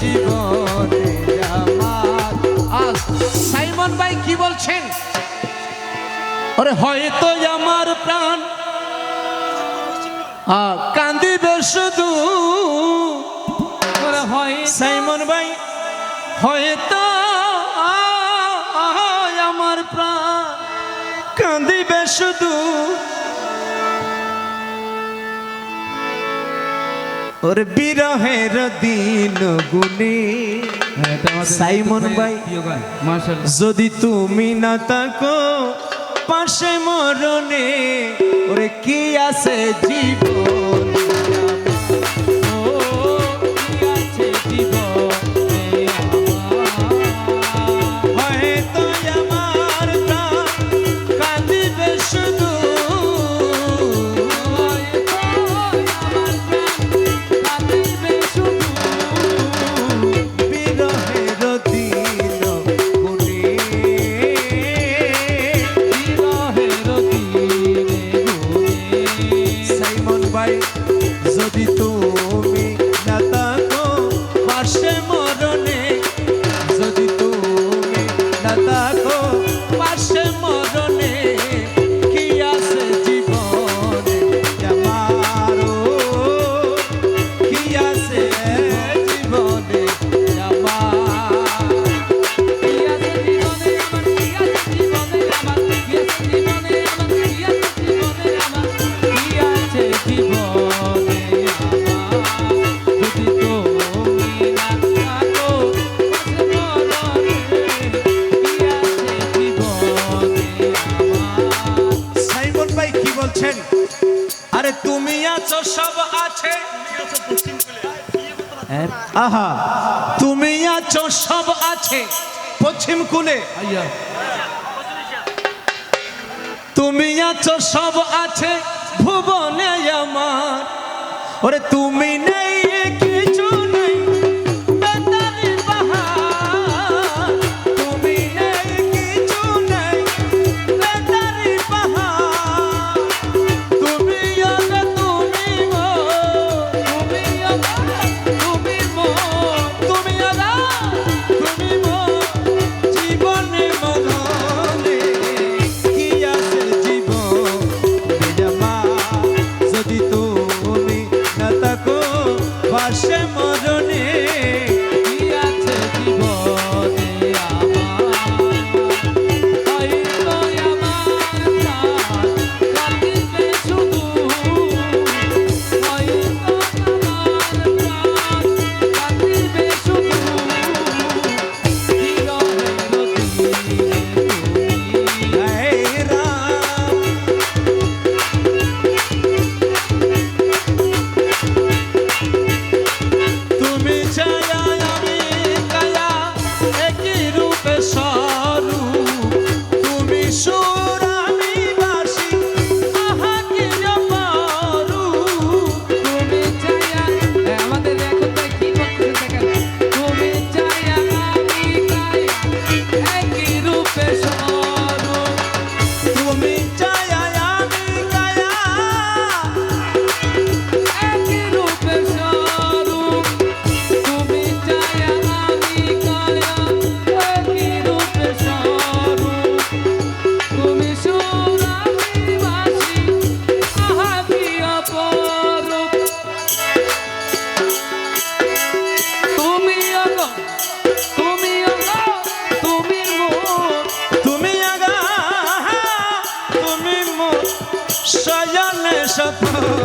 জীবনে আজ সাইমন ভাই কি বলছেন? ওরে হয়তো আমার প্রাণ কান্দিবে শুধু। হয় সাইমন ভাই হয়তো আমার প্রাণ কান্দিবে শুধু। ওর বিরহের দিন গুনে সাইমন ভাই, যদি তুমি না থাকো পাশে মরণে, ওরে কি আছে জীবন? আরে তুমি আছো সব আছে। হ্যাঁ? আহা তুমি আছো সব আছে। পশ্চিম কুলে তুমি আছো সব আছে। ভুবনে আমার। ওরে তুমি নেই শ্যামজনী Oh.